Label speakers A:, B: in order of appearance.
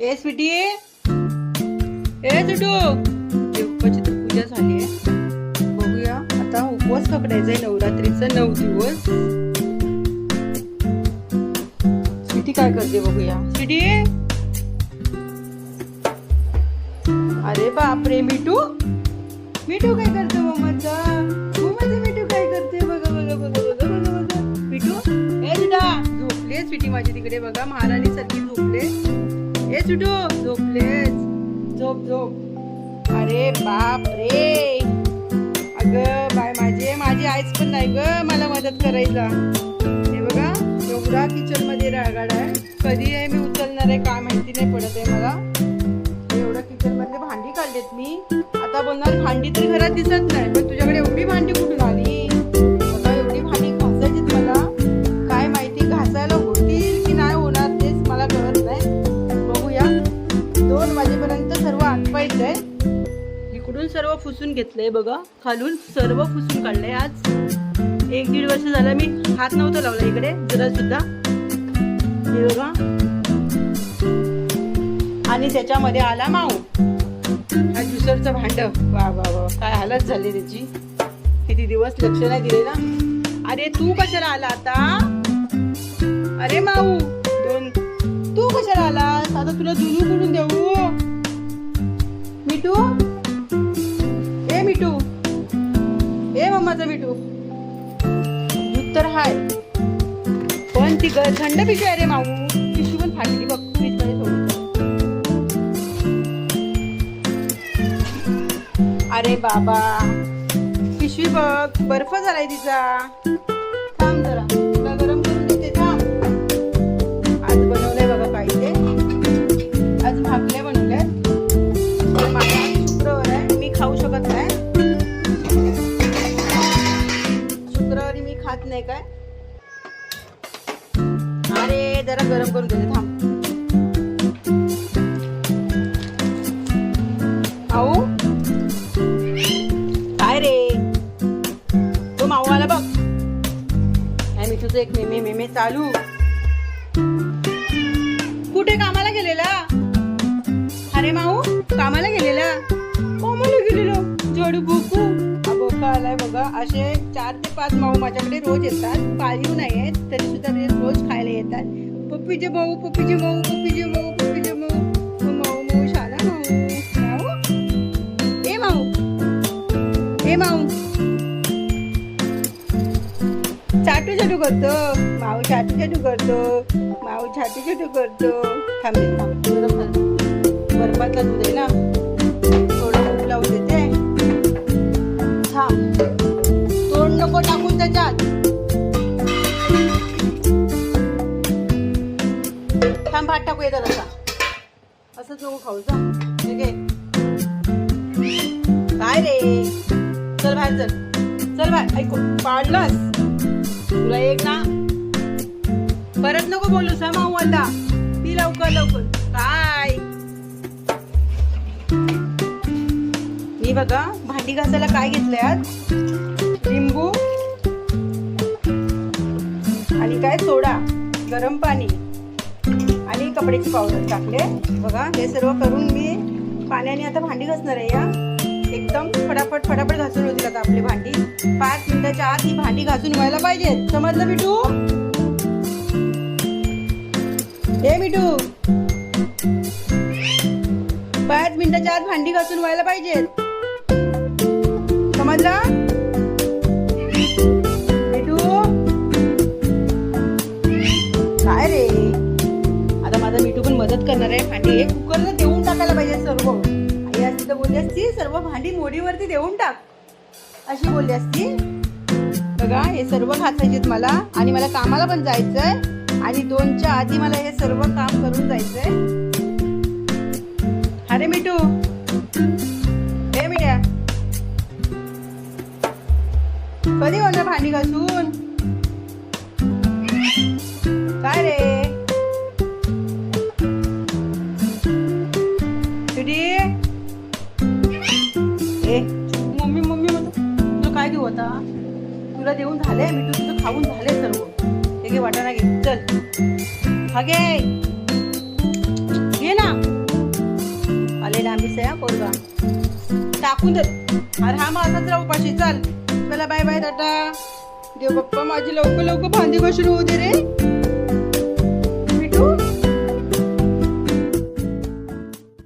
A: ए स्वीटी. ए सुटू देवपाची तर पूजा झाली आहे. बघूया. आता उपवास पकडायचा आहे नवरात्रीचा नऊ दिवस. स्वीटी काय करते बघूया. स्वीटी. अरे बापरे मिठू. मिठू काय करते मम्माचा मम्माचं मिठू काय करते? बघा बघा बघा बघा बघा बघा मिठू. ए सुटा झोपले स्वीटी माझी तिकडे बघा. महाराणी सारखी झोपले ए सुटू झोपलेच झोप झोप अरे बाप रे अगं बाय माझी माझी आईच पण नाही ग मला मदत करायला. हे बघा एवढा किचनमध्ये रागाड आहे. कधी आहे मी उचलणार आहे काय माहिती नाही पडत आहे मला. एवढं किचन मधले भांडी काढलेत मी. आता बोलणार भांडी तरी घरात दिसत नाही पण तुझ्याकडे एवढी भांडी कुठून आहे इकडून सर्व फुसून घेतलंय बघा. खालून सर्व फुसून काढलंय आज. एक दीड वर्ष झालं मी हात नव्हतं लावला इकडे. जरा सुद्धा. हे बघा. आणि त्याच्यामध्ये आला माऊ. हा ज्युसरचं भांड. वा वा वा. काय हालत झाली त्याची? किती दिवस लक्ष नाही दिले ना? अरे तू कशाला आला आता? अरे माऊ दोन. तू कशाला आलास? आता तुला जुनू करून देऊ? मिठू? ए मिठू. ए मम्माचा मिठू. दूध तर हाय. पण ती ग- थंड पिशवी आहे रे माऊ. पिशवी पण फाटली बघ. अरे बाबा. पिशवी बघ. बर्फ झालाय तिचा. शुक्रवारी मी खात नाही काय? अरे जरा गरम करून घेते थांब. आऊ? काय रे? तो माऊ आला बघ. मी तुझं एक मेमे मेमे चालू. कुठे कामाला गेलेला? अरे माऊ कामाला गेलेला? कामाला गेलेलो जडू बुकू. बघा असे चार ते पाच माऊ माझ्याकडे रोज येतात. पाळीव नाही आहेत तरी सुद्धा ते रोज खायला येतात. पप्पीचे माऊ पप्पीचे माऊ पप्पीचे माऊ पप्पीचे माऊ. माऊ माऊ शाला माऊ माऊ ए माऊ. ए माऊ. चाटू चाटू करतो. माऊ चाटू चाटू करतो. माऊ छाटू चाटू करतो. थांबेल थांब. बर्फातला दूध आहे ना नको टाकून थांब भात टाकू येतात असा. असंच नको खाऊ जा. ठीक आहे काय रे? चल बाहेर चल. चल बाहेर. ऐकू पाडलंस? तुला एक ना. परत नको बोलू सा माऊ आता. ती लवकर लवकर. काय? मी बघा भांडी घासायला काय घेतलंय आज लिंबू गरम पाणी आणि कपड्याची पावडर टाकले बघा हे सर्व करून मी पाण्याने आता भांडी घासणार आहे या. एकदम फटाफट फटाफट घासून होतील आता आपली भांडी. पाच मिनिटाच्या आत ही भांडी घासून व्हायला पाहिजे समजलं मिठू? हे मिठू? पाच मिनिटाच्या आत भांडी घासून व्हायला पाहिजे समजलं? बोलली असती सर्व भांडी मोडीवरती देऊन टाक. अशी बोलली असती. बघा हे सर्व घासायचेत मला. आणि मला कामाला पण जायचंय. आणि दोनच्या आधी मला हे सर्व काम करून जायचंय. अरे मिठू. हे मिठ्या. कधी होणार भांडी घासून? काय रे? पिटी ए मम्मी मम्मी म्हणतो तुला काय देऊ आता? तुला देऊन झाले मी तुझं खाऊन झाले सर्व. हे घे वाटाणा घे चल. हा घे. घे ना. आहे हा पोरगा. टाकून दे. अरे हा माझाच राहू पाशी चल. मला बाय बाय टाटा. देव बाप्पा माझी लवकर लवकर भांडी घसरू होऊ दे रे.